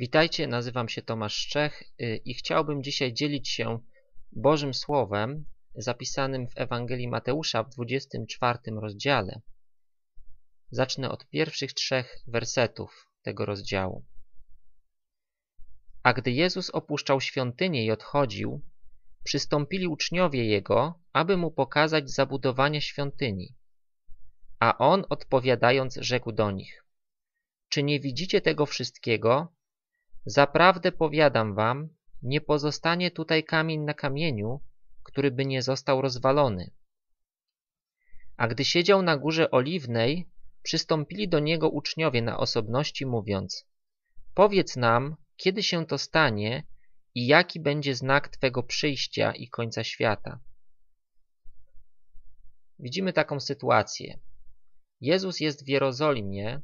Witajcie, nazywam się Tomasz Szczech y, i chciałbym dzisiaj dzielić się Bożym Słowem zapisanym w Ewangelii Mateusza w 24 rozdziale. Zacznę od pierwszych trzech wersetów tego rozdziału. A gdy Jezus opuszczał świątynię i odchodził, przystąpili uczniowie Jego, aby Mu pokazać zabudowanie świątyni. A On odpowiadając rzekł do nich, czy nie widzicie tego wszystkiego? Zaprawdę powiadam wam, nie pozostanie tutaj kamień na kamieniu, który by nie został rozwalony. A gdy siedział na górze oliwnej, przystąpili do niego uczniowie na osobności, mówiąc Powiedz nam, kiedy się to stanie i jaki będzie znak Twego przyjścia i końca świata. Widzimy taką sytuację. Jezus jest w Jerozolimie,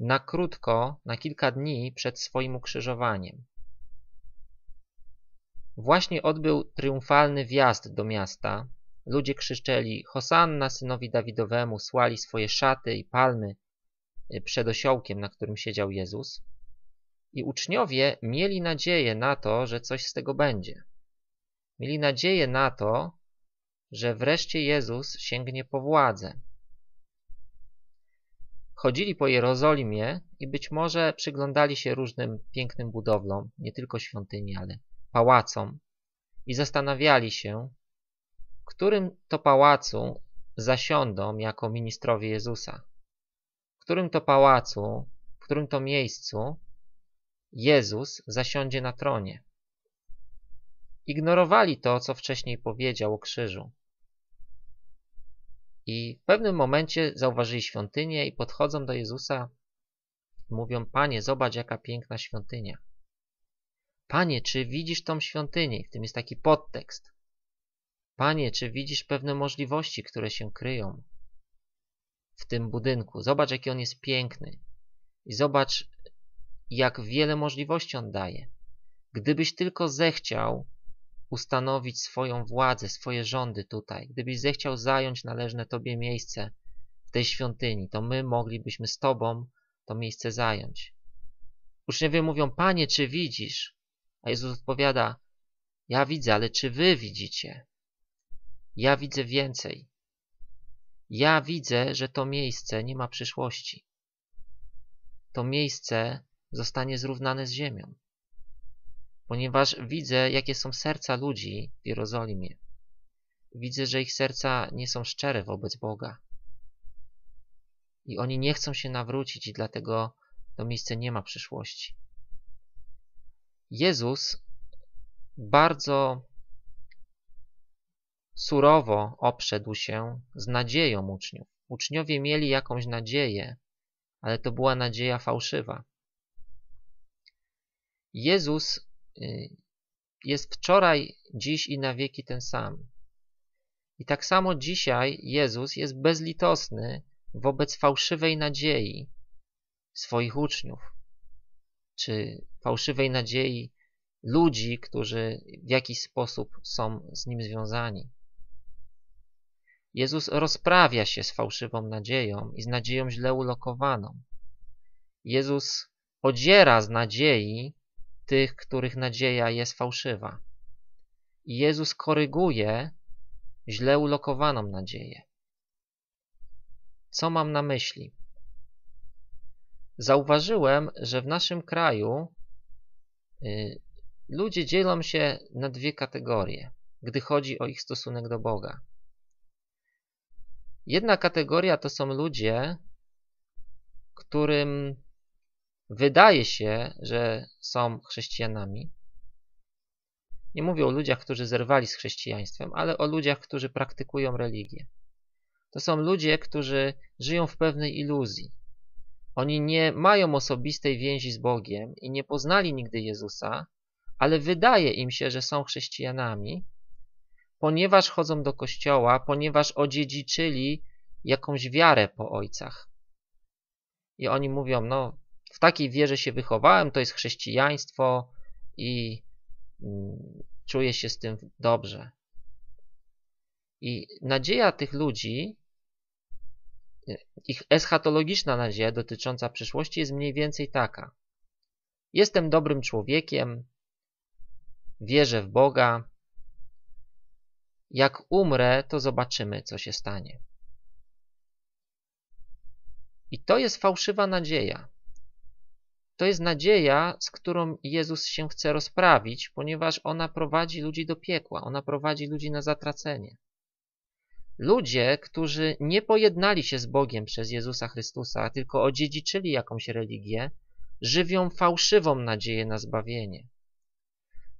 na krótko, na kilka dni przed swoim ukrzyżowaniem. Właśnie odbył triumfalny wjazd do miasta. Ludzie krzyczeli Hosanna synowi Dawidowemu, słali swoje szaty i palmy y, przed osiołkiem, na którym siedział Jezus. I uczniowie mieli nadzieję na to, że coś z tego będzie. Mieli nadzieję na to, że wreszcie Jezus sięgnie po władzę, Chodzili po Jerozolimie i być może przyglądali się różnym pięknym budowlom, nie tylko świątyni, ale pałacom i zastanawiali się, którym to pałacu zasiądą jako ministrowie Jezusa. W którym to pałacu, w którym to miejscu Jezus zasiądzie na tronie. Ignorowali to, co wcześniej powiedział o krzyżu. I w pewnym momencie zauważyli świątynię i podchodzą do Jezusa. Mówią, Panie, zobacz jaka piękna świątynia. Panie, czy widzisz tą świątynię? W tym jest taki podtekst. Panie, czy widzisz pewne możliwości, które się kryją w tym budynku? Zobacz, jaki on jest piękny. I zobacz, jak wiele możliwości on daje. Gdybyś tylko zechciał, ustanowić swoją władzę, swoje rządy tutaj, gdybyś zechciał zająć należne Tobie miejsce w tej świątyni, to my moglibyśmy z Tobą to miejsce zająć. Uczniowie mówią, Panie, czy widzisz? A Jezus odpowiada, ja widzę, ale czy Wy widzicie? Ja widzę więcej. Ja widzę, że to miejsce nie ma przyszłości. To miejsce zostanie zrównane z ziemią ponieważ widzę, jakie są serca ludzi w Jerozolimie. Widzę, że ich serca nie są szczere wobec Boga. I oni nie chcą się nawrócić i dlatego to miejsce nie ma przyszłości. Jezus bardzo surowo obszedł się z nadzieją uczniów. Uczniowie mieli jakąś nadzieję, ale to była nadzieja fałszywa. Jezus jest wczoraj, dziś i na wieki ten sam. I tak samo dzisiaj Jezus jest bezlitosny wobec fałszywej nadziei swoich uczniów, czy fałszywej nadziei ludzi, którzy w jakiś sposób są z Nim związani. Jezus rozprawia się z fałszywą nadzieją i z nadzieją źle ulokowaną. Jezus odziera z nadziei tych, których nadzieja jest fałszywa. I Jezus koryguje źle ulokowaną nadzieję. Co mam na myśli? Zauważyłem, że w naszym kraju y, ludzie dzielą się na dwie kategorie, gdy chodzi o ich stosunek do Boga. Jedna kategoria to są ludzie, którym wydaje się, że są chrześcijanami. Nie mówię o ludziach, którzy zerwali z chrześcijaństwem, ale o ludziach, którzy praktykują religię. To są ludzie, którzy żyją w pewnej iluzji. Oni nie mają osobistej więzi z Bogiem i nie poznali nigdy Jezusa, ale wydaje im się, że są chrześcijanami, ponieważ chodzą do kościoła, ponieważ odziedziczyli jakąś wiarę po ojcach. I oni mówią, no takiej wierze się wychowałem, to jest chrześcijaństwo i mm, czuję się z tym dobrze. I nadzieja tych ludzi, ich eschatologiczna nadzieja dotycząca przyszłości jest mniej więcej taka. Jestem dobrym człowiekiem, wierzę w Boga. Jak umrę, to zobaczymy, co się stanie. I to jest fałszywa nadzieja. To jest nadzieja, z którą Jezus się chce rozprawić, ponieważ ona prowadzi ludzi do piekła, ona prowadzi ludzi na zatracenie. Ludzie, którzy nie pojednali się z Bogiem przez Jezusa Chrystusa, tylko odziedziczyli jakąś religię, żywią fałszywą nadzieję na zbawienie,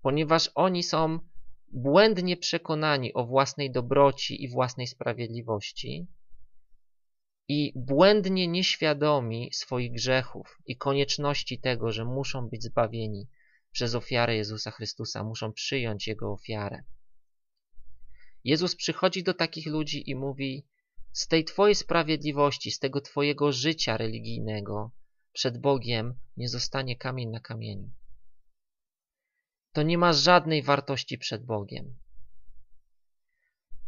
ponieważ oni są błędnie przekonani o własnej dobroci i własnej sprawiedliwości i błędnie nieświadomi swoich grzechów i konieczności tego, że muszą być zbawieni przez ofiarę Jezusa Chrystusa, muszą przyjąć Jego ofiarę. Jezus przychodzi do takich ludzi i mówi: Z tej Twojej sprawiedliwości, z tego Twojego życia religijnego przed Bogiem nie zostanie kamień na kamieniu. To nie ma żadnej wartości przed Bogiem.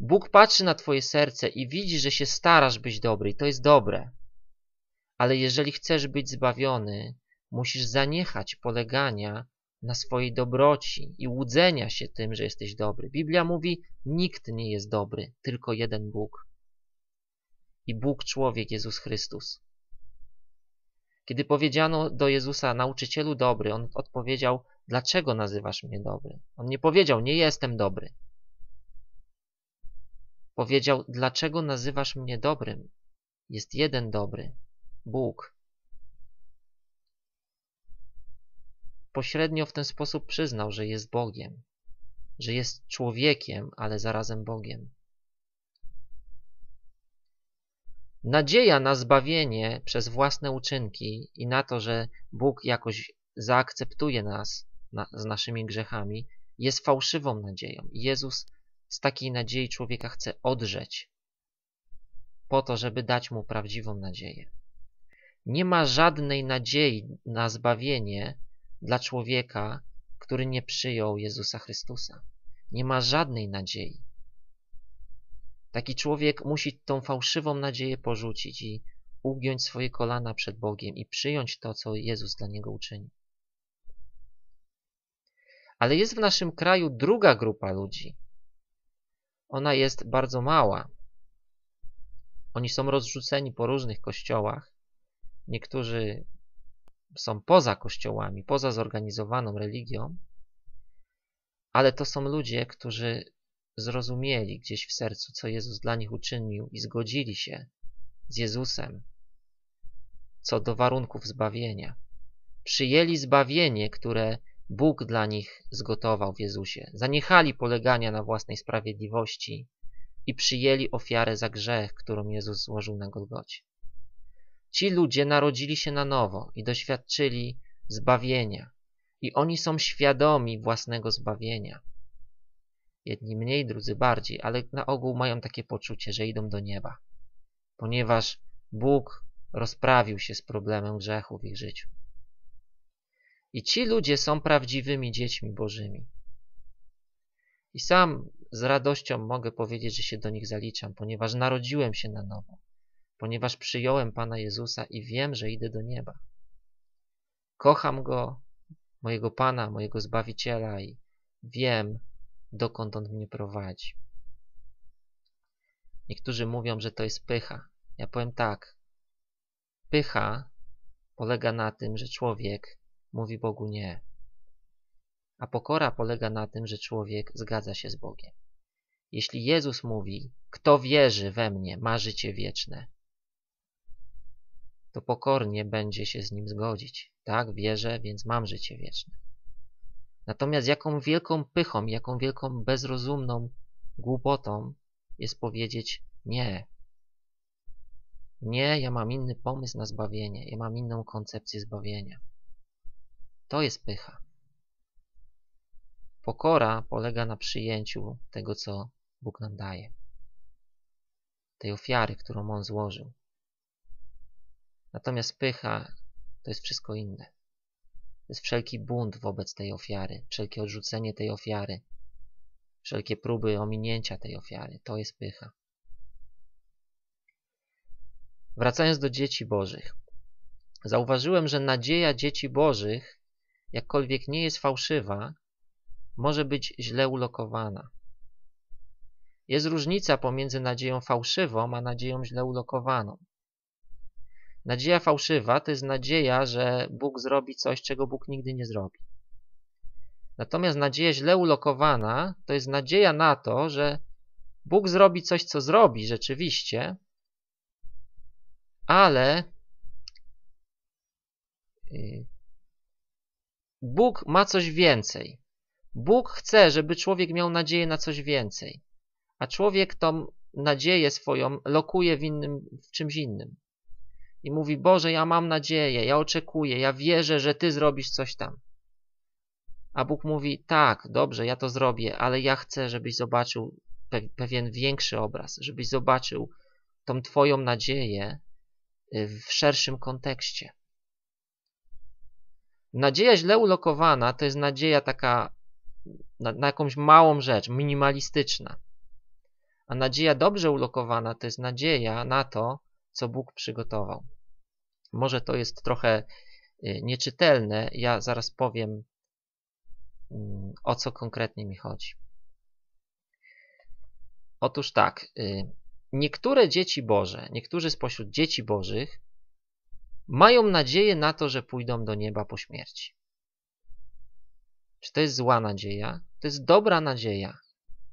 Bóg patrzy na Twoje serce i widzi, że się starasz być dobry i to jest dobre. Ale jeżeli chcesz być zbawiony, musisz zaniechać polegania na swojej dobroci i łudzenia się tym, że jesteś dobry. Biblia mówi, nikt nie jest dobry, tylko jeden Bóg. I Bóg człowiek, Jezus Chrystus. Kiedy powiedziano do Jezusa, nauczycielu dobry, on odpowiedział, dlaczego nazywasz mnie dobry? On nie powiedział, nie jestem dobry. Powiedział, dlaczego nazywasz mnie dobrym? Jest jeden dobry, Bóg. Pośrednio w ten sposób przyznał, że jest Bogiem, że jest człowiekiem, ale zarazem Bogiem. Nadzieja na zbawienie przez własne uczynki i na to, że Bóg jakoś zaakceptuje nas na, z naszymi grzechami, jest fałszywą nadzieją. Jezus z takiej nadziei człowieka chce odrzeć, po to, żeby dać mu prawdziwą nadzieję. Nie ma żadnej nadziei na zbawienie dla człowieka, który nie przyjął Jezusa Chrystusa. Nie ma żadnej nadziei. Taki człowiek musi tą fałszywą nadzieję porzucić i ugiąć swoje kolana przed Bogiem i przyjąć to, co Jezus dla niego uczyni. Ale jest w naszym kraju druga grupa ludzi, ona jest bardzo mała. Oni są rozrzuceni po różnych kościołach. Niektórzy są poza kościołami, poza zorganizowaną religią, ale to są ludzie, którzy zrozumieli gdzieś w sercu, co Jezus dla nich uczynił i zgodzili się z Jezusem co do warunków zbawienia. Przyjęli zbawienie, które Bóg dla nich zgotował w Jezusie. Zaniechali polegania na własnej sprawiedliwości i przyjęli ofiarę za grzech, którą Jezus złożył na Golgocie. Ci ludzie narodzili się na nowo i doświadczyli zbawienia i oni są świadomi własnego zbawienia. Jedni mniej, drudzy bardziej, ale na ogół mają takie poczucie, że idą do nieba, ponieważ Bóg rozprawił się z problemem grzechu w ich życiu. I ci ludzie są prawdziwymi dziećmi Bożymi. I sam z radością mogę powiedzieć, że się do nich zaliczam, ponieważ narodziłem się na nowo, ponieważ przyjąłem Pana Jezusa i wiem, że idę do nieba. Kocham Go, mojego Pana, mojego Zbawiciela i wiem, dokąd On mnie prowadzi. Niektórzy mówią, że to jest pycha. Ja powiem tak. Pycha polega na tym, że człowiek mówi Bogu nie. A pokora polega na tym, że człowiek zgadza się z Bogiem. Jeśli Jezus mówi, kto wierzy we mnie, ma życie wieczne, to pokornie będzie się z nim zgodzić. Tak, wierzę, więc mam życie wieczne. Natomiast jaką wielką pychą, jaką wielką bezrozumną głupotą jest powiedzieć nie. Nie, ja mam inny pomysł na zbawienie, ja mam inną koncepcję zbawienia. To jest pycha. Pokora polega na przyjęciu tego, co Bóg nam daje. Tej ofiary, którą On złożył. Natomiast pycha to jest wszystko inne. To jest wszelki bunt wobec tej ofiary, wszelkie odrzucenie tej ofiary, wszelkie próby ominięcia tej ofiary. To jest pycha. Wracając do dzieci bożych. Zauważyłem, że nadzieja dzieci bożych jakkolwiek nie jest fałszywa, może być źle ulokowana. Jest różnica pomiędzy nadzieją fałszywą, a nadzieją źle ulokowaną. Nadzieja fałszywa to jest nadzieja, że Bóg zrobi coś, czego Bóg nigdy nie zrobi. Natomiast nadzieja źle ulokowana to jest nadzieja na to, że Bóg zrobi coś, co zrobi rzeczywiście, ale y, Bóg ma coś więcej. Bóg chce, żeby człowiek miał nadzieję na coś więcej, a człowiek tą nadzieję swoją lokuje w, innym, w czymś innym. I mówi, Boże, ja mam nadzieję, ja oczekuję, ja wierzę, że Ty zrobisz coś tam. A Bóg mówi, tak, dobrze, ja to zrobię, ale ja chcę, żebyś zobaczył pewien większy obraz, żebyś zobaczył tą Twoją nadzieję y, w szerszym kontekście. Nadzieja źle ulokowana to jest nadzieja taka na, na jakąś małą rzecz, minimalistyczna. A nadzieja dobrze ulokowana to jest nadzieja na to, co Bóg przygotował. Może to jest trochę y, nieczytelne, ja zaraz powiem, mm, o co konkretnie mi chodzi. Otóż tak, y, niektóre dzieci Boże, niektórzy spośród dzieci Bożych mają nadzieję na to, że pójdą do nieba po śmierci. Czy to jest zła nadzieja? To jest dobra nadzieja.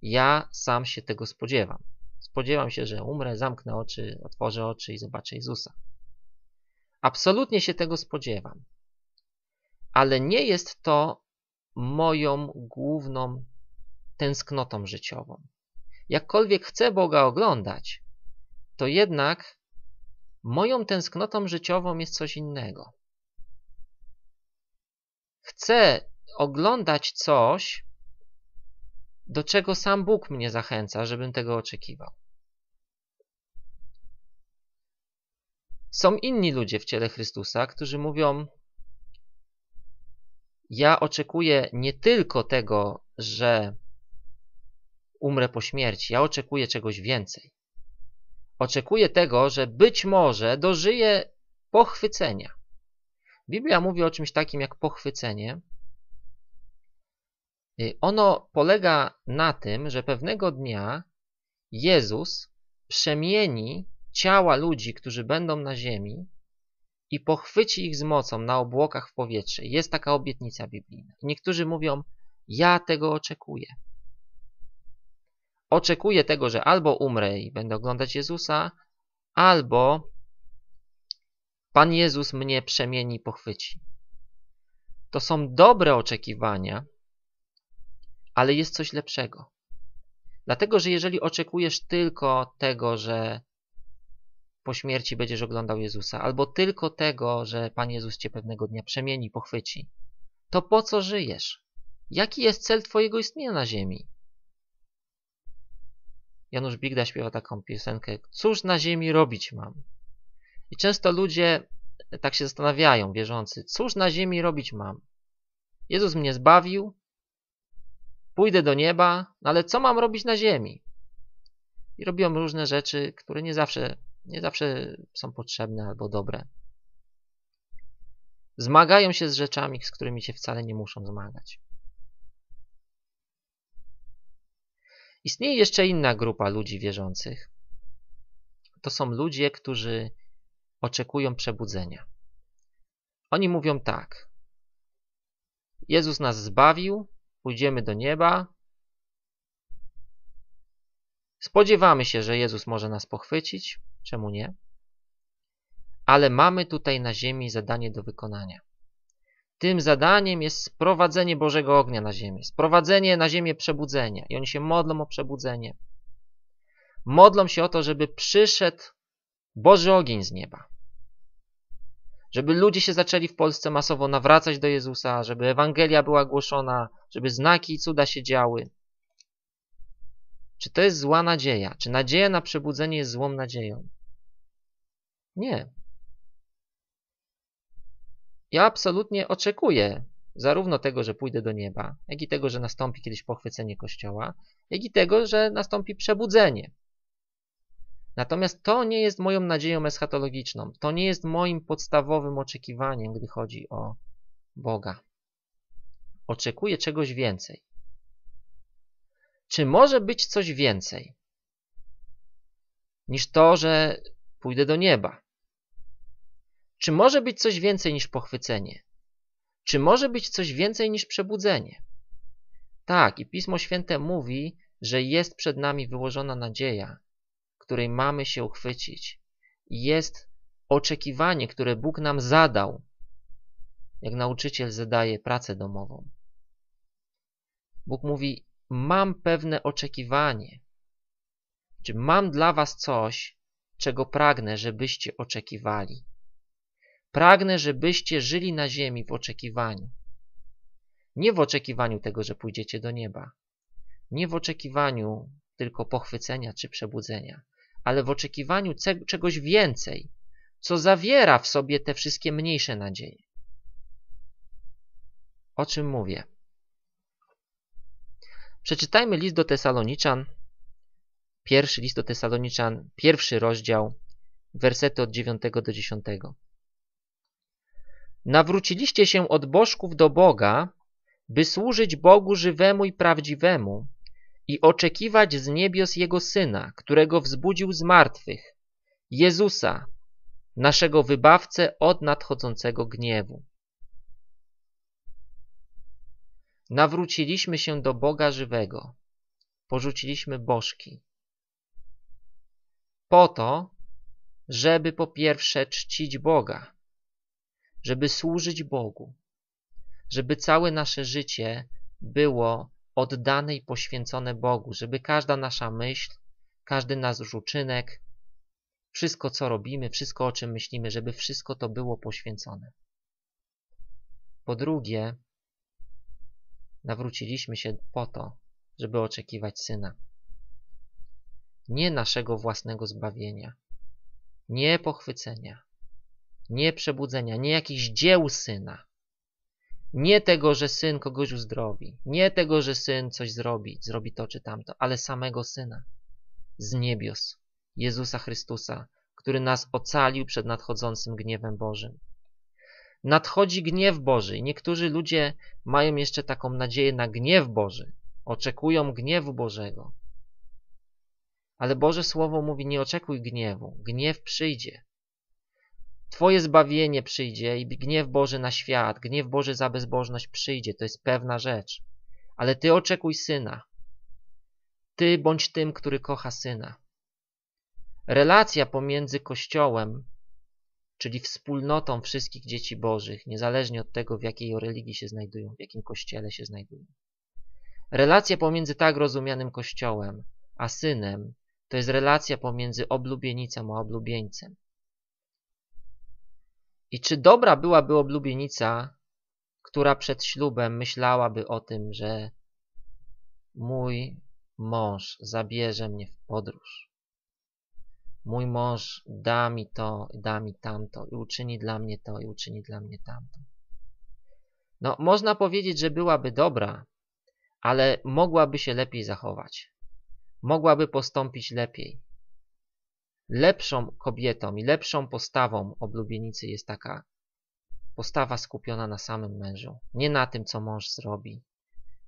Ja sam się tego spodziewam. Spodziewam się, że umrę, zamknę oczy, otworzę oczy i zobaczę Jezusa. Absolutnie się tego spodziewam. Ale nie jest to moją główną tęsknotą życiową. Jakkolwiek chcę Boga oglądać, to jednak moją tęsknotą życiową jest coś innego. Chcę oglądać coś, do czego sam Bóg mnie zachęca, żebym tego oczekiwał. Są inni ludzie w ciele Chrystusa, którzy mówią: Ja oczekuję nie tylko tego, że umrę po śmierci, ja oczekuję czegoś więcej. Oczekuję tego, że być może dożyję pochwycenia. Biblia mówi o czymś takim jak pochwycenie, Y, ono polega na tym, że pewnego dnia Jezus przemieni ciała ludzi, którzy będą na ziemi i pochwyci ich z mocą na obłokach w powietrze. Jest taka obietnica biblijna. Niektórzy mówią, ja tego oczekuję. Oczekuję tego, że albo umrę i będę oglądać Jezusa, albo Pan Jezus mnie przemieni i pochwyci. To są dobre oczekiwania, ale jest coś lepszego. Dlatego, że jeżeli oczekujesz tylko tego, że po śmierci będziesz oglądał Jezusa, albo tylko tego, że Pan Jezus cię pewnego dnia przemieni, pochwyci, to po co żyjesz? Jaki jest cel twojego istnienia na ziemi? Janusz Bigda śpiewa taką piosenkę Cóż na ziemi robić mam? I często ludzie tak się zastanawiają, wierzący, cóż na ziemi robić mam? Jezus mnie zbawił, Pójdę do nieba, no ale co mam robić na ziemi? I robią różne rzeczy, które nie zawsze, nie zawsze są potrzebne albo dobre. Zmagają się z rzeczami, z którymi się wcale nie muszą zmagać. Istnieje jeszcze inna grupa ludzi wierzących. To są ludzie, którzy oczekują przebudzenia. Oni mówią tak. Jezus nas zbawił, pójdziemy do nieba. Spodziewamy się, że Jezus może nas pochwycić. Czemu nie? Ale mamy tutaj na ziemi zadanie do wykonania. Tym zadaniem jest sprowadzenie Bożego ognia na ziemię, sprowadzenie na ziemię przebudzenia. I oni się modlą o przebudzenie. Modlą się o to, żeby przyszedł Boży ogień z nieba żeby ludzie się zaczęli w Polsce masowo nawracać do Jezusa, żeby Ewangelia była głoszona, żeby znaki i cuda się działy. Czy to jest zła nadzieja? Czy nadzieja na przebudzenie jest złą nadzieją? Nie. Ja absolutnie oczekuję zarówno tego, że pójdę do nieba, jak i tego, że nastąpi kiedyś pochwycenie Kościoła, jak i tego, że nastąpi przebudzenie. Natomiast to nie jest moją nadzieją eschatologiczną. To nie jest moim podstawowym oczekiwaniem, gdy chodzi o Boga. oczekuje czegoś więcej. Czy może być coś więcej niż to, że pójdę do nieba? Czy może być coś więcej niż pochwycenie? Czy może być coś więcej niż przebudzenie? Tak, i Pismo Święte mówi, że jest przed nami wyłożona nadzieja, której mamy się uchwycić. Jest oczekiwanie, które Bóg nam zadał, jak nauczyciel zadaje pracę domową. Bóg mówi: Mam pewne oczekiwanie. Czy mam dla Was coś, czego pragnę, żebyście oczekiwali? Pragnę, żebyście żyli na ziemi w oczekiwaniu. Nie w oczekiwaniu tego, że pójdziecie do nieba. Nie w oczekiwaniu tylko pochwycenia czy przebudzenia, ale w oczekiwaniu czegoś więcej, co zawiera w sobie te wszystkie mniejsze nadzieje. O czym mówię? Przeczytajmy list do Tesaloniczan, pierwszy list do Tesaloniczan, pierwszy rozdział, wersety od 9 do 10. Nawróciliście się od bożków do Boga, by służyć Bogu żywemu i prawdziwemu i oczekiwać z niebios Jego Syna, którego wzbudził z martwych, Jezusa, naszego wybawcę od nadchodzącego gniewu. Nawróciliśmy się do Boga żywego, porzuciliśmy bożki. Po to, żeby po pierwsze czcić Boga, żeby służyć Bogu, żeby całe nasze życie było oddane i poświęcone Bogu, żeby każda nasza myśl, każdy nasz uczynek, wszystko co robimy, wszystko o czym myślimy, żeby wszystko to było poświęcone. Po drugie, nawróciliśmy się po to, żeby oczekiwać Syna. Nie naszego własnego zbawienia, nie pochwycenia, nie przebudzenia, nie jakichś dzieł Syna, nie tego, że Syn kogoś uzdrowi, nie tego, że Syn coś zrobi, zrobi to czy tamto, ale samego Syna z niebios, Jezusa Chrystusa, który nas ocalił przed nadchodzącym gniewem Bożym. Nadchodzi gniew Boży i niektórzy ludzie mają jeszcze taką nadzieję na gniew Boży, oczekują gniewu Bożego. Ale Boże Słowo mówi, nie oczekuj gniewu, gniew przyjdzie. Twoje zbawienie przyjdzie i gniew Boży na świat, gniew Boży za bezbożność przyjdzie, to jest pewna rzecz. Ale Ty oczekuj Syna. Ty bądź tym, który kocha Syna. Relacja pomiędzy Kościołem, czyli wspólnotą wszystkich dzieci Bożych, niezależnie od tego, w jakiej religii się znajdują, w jakim kościele się znajdują. Relacja pomiędzy tak rozumianym Kościołem a Synem to jest relacja pomiędzy oblubienicą a oblubieńcem. I czy dobra byłaby oblubienica, która przed ślubem myślałaby o tym, że mój mąż zabierze mnie w podróż. Mój mąż da mi to, da mi tamto i uczyni dla mnie to i uczyni dla mnie tamto. No, można powiedzieć, że byłaby dobra, ale mogłaby się lepiej zachować. Mogłaby postąpić lepiej. Lepszą kobietą i lepszą postawą oblubienicy jest taka postawa skupiona na samym mężu. Nie na tym, co mąż zrobi.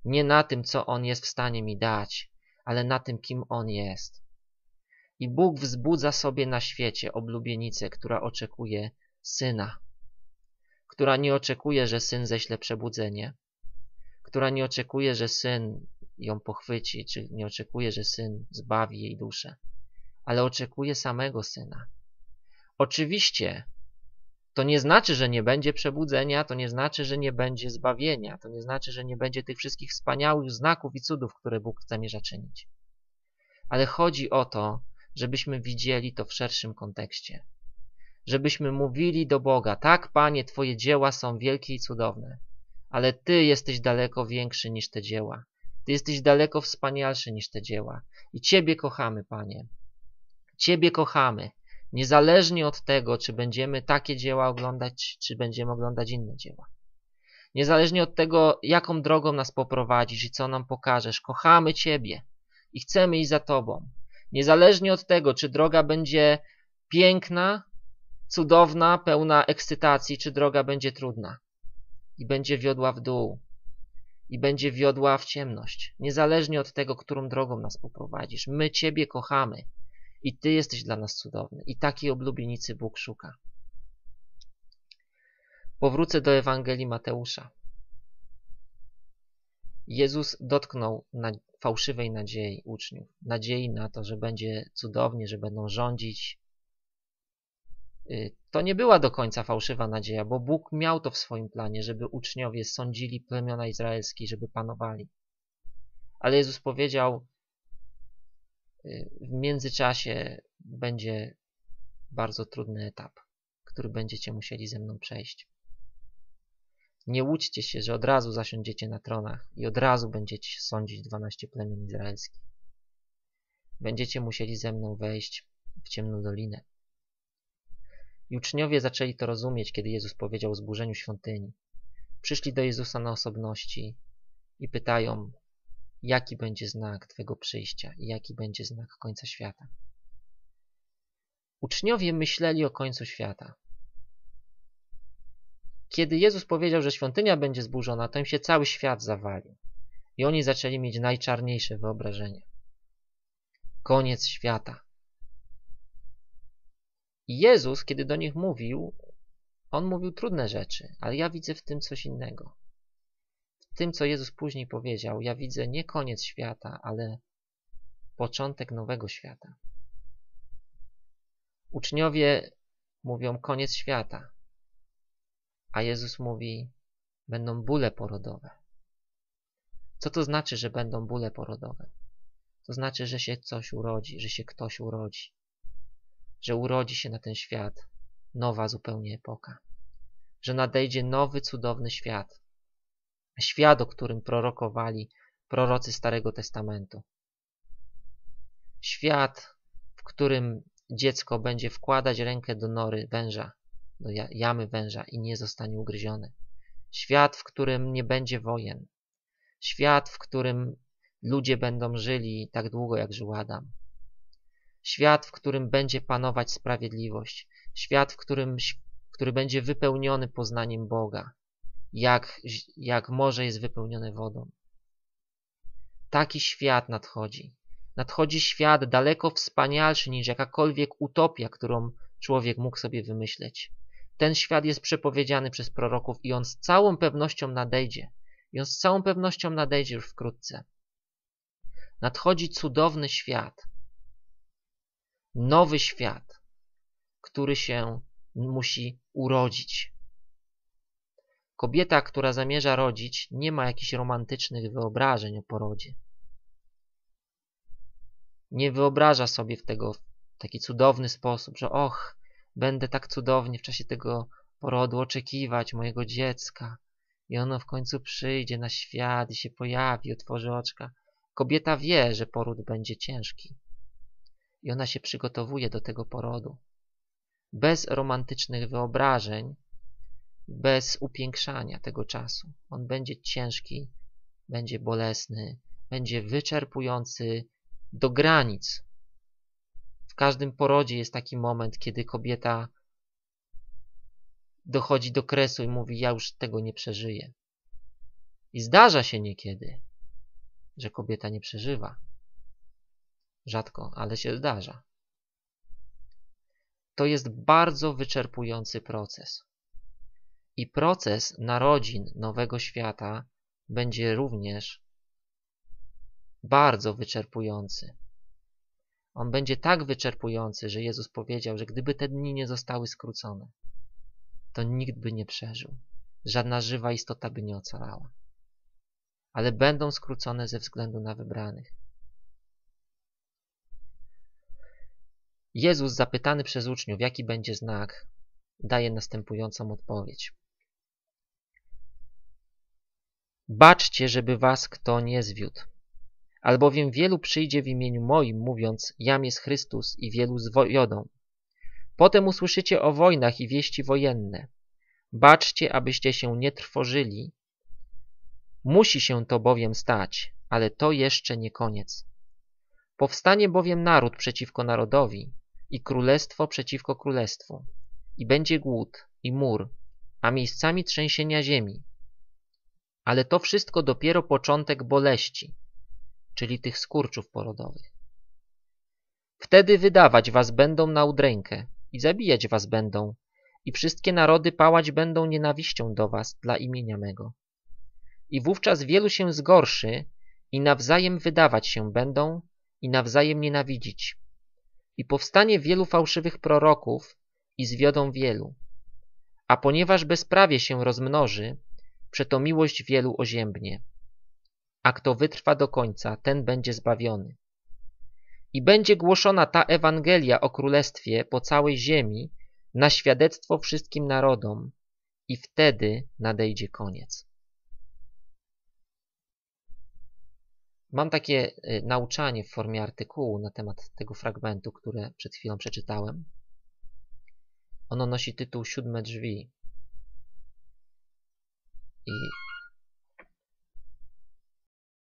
Nie na tym, co on jest w stanie mi dać, ale na tym, kim on jest. I Bóg wzbudza sobie na świecie oblubienicę, która oczekuje syna, która nie oczekuje, że syn ześle przebudzenie, która nie oczekuje, że syn ją pochwyci, czy nie oczekuje, że syn zbawi jej duszę ale oczekuje samego Syna. Oczywiście, to nie znaczy, że nie będzie przebudzenia, to nie znaczy, że nie będzie zbawienia, to nie znaczy, że nie będzie tych wszystkich wspaniałych znaków i cudów, które Bóg zamierza czynić. Ale chodzi o to, żebyśmy widzieli to w szerszym kontekście. Żebyśmy mówili do Boga, tak Panie, Twoje dzieła są wielkie i cudowne, ale Ty jesteś daleko większy niż te dzieła. Ty jesteś daleko wspanialszy niż te dzieła. I Ciebie kochamy, Panie. Ciebie kochamy, niezależnie od tego, czy będziemy takie dzieła oglądać, czy będziemy oglądać inne dzieła. Niezależnie od tego, jaką drogą nas poprowadzisz i co nam pokażesz, kochamy Ciebie i chcemy iść za Tobą. Niezależnie od tego, czy droga będzie piękna, cudowna, pełna ekscytacji, czy droga będzie trudna i będzie wiodła w dół. i będzie wiodła w ciemność, niezależnie od tego, którą drogą nas poprowadzisz. My Ciebie kochamy i Ty jesteś dla nas cudowny i takiej oblubienicy Bóg szuka. Powrócę do Ewangelii Mateusza. Jezus dotknął na fałszywej nadziei uczniów, nadziei na to, że będzie cudownie, że będą rządzić. Y, to nie była do końca fałszywa nadzieja, bo Bóg miał to w swoim planie, żeby uczniowie sądzili plemiona izraelskie, żeby panowali. Ale Jezus powiedział, w międzyczasie będzie bardzo trudny etap, który będziecie musieli ze mną przejść. Nie łudźcie się, że od razu zasiądziecie na tronach i od razu będziecie sądzić dwanaście plemion izraelskich. Będziecie musieli ze mną wejść w ciemną dolinę. I uczniowie zaczęli to rozumieć, kiedy Jezus powiedział o zburzeniu świątyni. Przyszli do Jezusa na osobności i pytają, jaki będzie znak Twego przyjścia i jaki będzie znak końca świata. Uczniowie myśleli o końcu świata. Kiedy Jezus powiedział, że świątynia będzie zburzona, to im się cały świat zawalił. I oni zaczęli mieć najczarniejsze wyobrażenie. Koniec świata. I Jezus, kiedy do nich mówił, on mówił trudne rzeczy, ale ja widzę w tym coś innego. W tym, co Jezus później powiedział, ja widzę nie koniec świata, ale początek nowego świata. Uczniowie mówią koniec świata, a Jezus mówi, będą bóle porodowe. Co to znaczy, że będą bóle porodowe? To znaczy, że się coś urodzi, że się ktoś urodzi. Że urodzi się na ten świat nowa zupełnie epoka. Że nadejdzie nowy, cudowny świat. Świat, o którym prorokowali prorocy Starego Testamentu. Świat, w którym dziecko będzie wkładać rękę do nory węża do jamy węża i nie zostanie ugryziony. Świat, w którym nie będzie wojen. Świat, w którym ludzie będą żyli tak długo, jak żył Adam. Świat, w którym będzie panować sprawiedliwość. Świat, w którym, który będzie wypełniony poznaniem Boga, jak, jak morze jest wypełnione wodą. Taki świat nadchodzi. Nadchodzi świat daleko wspanialszy niż jakakolwiek utopia, którą człowiek mógł sobie wymyśleć. Ten świat jest przepowiedziany przez proroków i on z całą pewnością nadejdzie. I on z całą pewnością nadejdzie już wkrótce. Nadchodzi cudowny świat. Nowy świat, który się musi urodzić. Kobieta, która zamierza rodzić, nie ma jakichś romantycznych wyobrażeń o porodzie. Nie wyobraża sobie w tego w taki cudowny sposób, że och, Będę tak cudownie w czasie tego porodu oczekiwać mojego dziecka i ono w końcu przyjdzie na świat i się pojawi, otworzy oczka. Kobieta wie, że poród będzie ciężki i ona się przygotowuje do tego porodu. Bez romantycznych wyobrażeń, bez upiększania tego czasu. On będzie ciężki, będzie bolesny, będzie wyczerpujący do granic w każdym porodzie jest taki moment, kiedy kobieta dochodzi do kresu i mówi, ja już tego nie przeżyję. I zdarza się niekiedy, że kobieta nie przeżywa. Rzadko, ale się zdarza. To jest bardzo wyczerpujący proces. I proces narodzin nowego świata będzie również bardzo wyczerpujący. On będzie tak wyczerpujący, że Jezus powiedział, że gdyby te dni nie zostały skrócone, to nikt by nie przeżył. Żadna żywa istota by nie ocalała. Ale będą skrócone ze względu na wybranych. Jezus, zapytany przez uczniów, jaki będzie znak, daje następującą odpowiedź. Baczcie, żeby was kto nie zwiódł. Albowiem wielu przyjdzie w imieniu moim, mówiąc, jam jest Chrystus i wielu zwiodą. Potem usłyszycie o wojnach i wieści wojenne. Baczcie, abyście się nie trwożyli. Musi się to bowiem stać, ale to jeszcze nie koniec. Powstanie bowiem naród przeciwko narodowi i królestwo przeciwko królestwu. I będzie głód i mur, a miejscami trzęsienia ziemi. Ale to wszystko dopiero początek boleści, czyli tych skurczów porodowych. Wtedy wydawać was będą na udrękę i zabijać was będą, i wszystkie narody pałać będą nienawiścią do was dla imienia mego. I wówczas wielu się zgorszy i nawzajem wydawać się będą i nawzajem nienawidzić. I powstanie wielu fałszywych proroków i zwiodą wielu. A ponieważ bezprawie się rozmnoży, przeto miłość wielu oziębnie. A kto wytrwa do końca, ten będzie zbawiony. I będzie głoszona ta Ewangelia o Królestwie po całej ziemi na świadectwo wszystkim narodom i wtedy nadejdzie koniec. Mam takie y, nauczanie w formie artykułu na temat tego fragmentu, które przed chwilą przeczytałem. Ono nosi tytuł Siódme drzwi. I